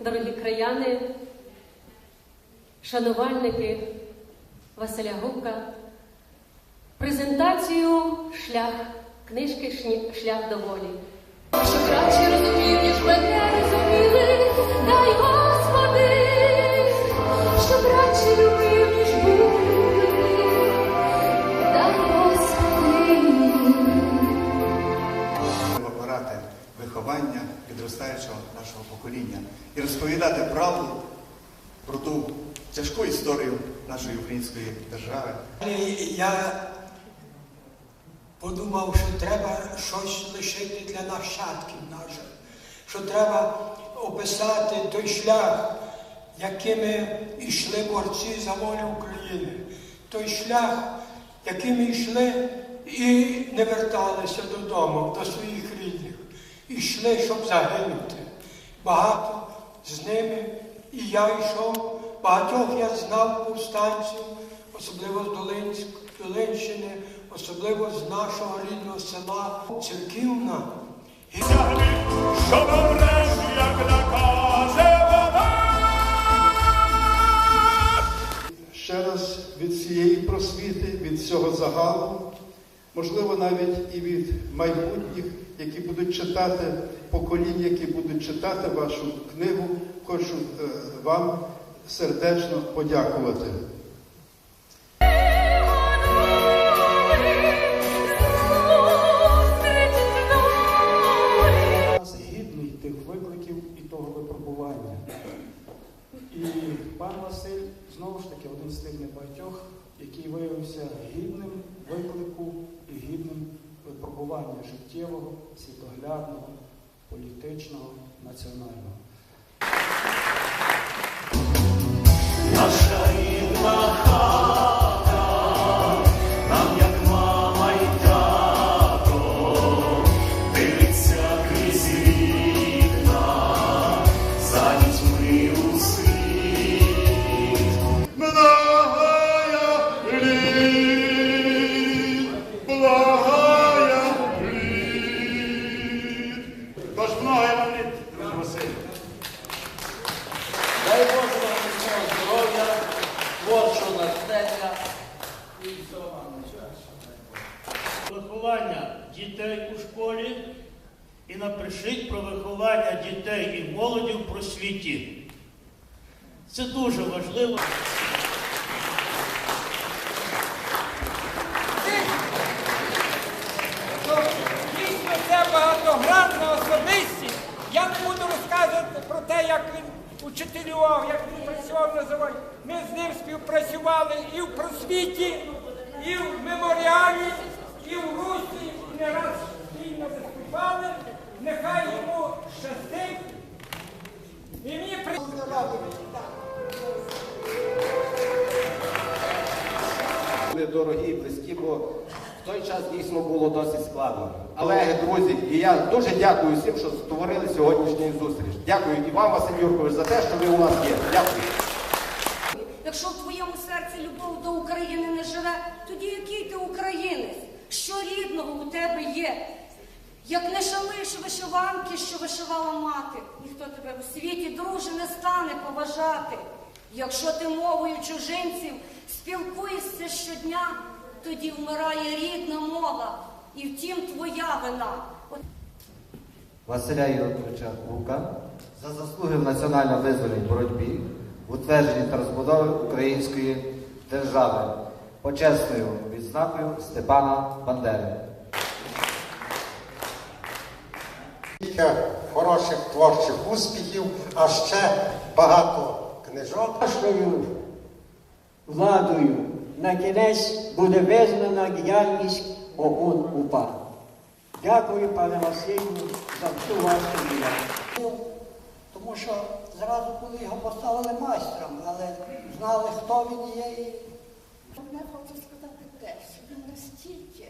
Дорогі краяни, шанувальники Василя Гука, презентацію шлях книжки Шлях до волі. Що краще розумів, ніж мене розуміли, дай Господи, що краще любив, нашого покоління і розповідати правду про ту тяжку історію нашої української держави. Я подумав, що треба щось лишити для нащадків наших, що треба описати той шлях, якими йшли борці за волю України, той шлях, якими йшли і не верталися додому, до своїх рідних, йшли, щоб загинути. Багато з ними і я йшов, багатьох я знав повстанців, особливо з Долинськ, Долинщини, особливо з нашого рідного села Церківна. І Що добре, як накаже вона. ще раз від цієї просвіти, від цього загалу, можливо, навіть і від майбутніх, які будуть читати поколінь, які будуть читати вашу книгу, хочу е, вам сердечно подякувати. гідний тих викликів і того випробування. І пан Василь знову ж таки один з тих небагатьох, який виявився гідним виклику і гідним випробування життєвого, світоглядного, політичного, національного. Тож многая вам літ, друже Василь. Дай Боже вам міцного здоров'я, творчого натхнення і всього вам найкращого. виховання дітей у школі і напишіть про виховання дітей і молоді в просвіті. Це дуже важливо. що дійсно це багатогранна особистість. Я не буду розказувати про те, як він учителював, як він працював на. Ми з ним співпрацювали і в просвіті, і в меморіалі, і в Русі, і не раз спільно виступали. Нехай йому щастить. І мені при... Дорогі близькі, бо в той час дійсно було досить складно. Але, друзі, і я дуже дякую всім, що створили сьогоднішню зустріч. Дякую і вам, Василь Юркович, за те, що ви у нас є. Дякую. Якщо в твоєму серці любов до України не живе, тоді який ти українець? Що рідного у тебе є? Як не шануєш вишиванки, що вишивала мати, ніхто тебе у світі, друже, не стане поважати. Якщо ти мовою чужинців спілкуєшся щодня, тоді вмирає рідна мова, і втім твоя вина. Василя Юрковича Гука за заслуги в національно-визвольній боротьбі, в утвердженні та розбудові української держави, почесною відзнакою Степана Бандери. Хороших творчих успіхів, а ще багато книжок. Нашою владою на кінець буде визнана діяльність ОУН УПА. Дякую, пане Василю, за всю вашу діяльність. Тому що зразу, коли його поставили майстром, але знали, хто він є. і Я хочу сказати те, що він настільки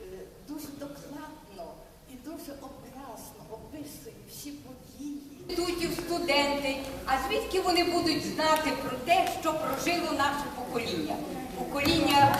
е, дуже докладно і дуже образно описує всі події. Тут студенти, а звідки вони будуть знати про те, що прожило наше покоління? Покоління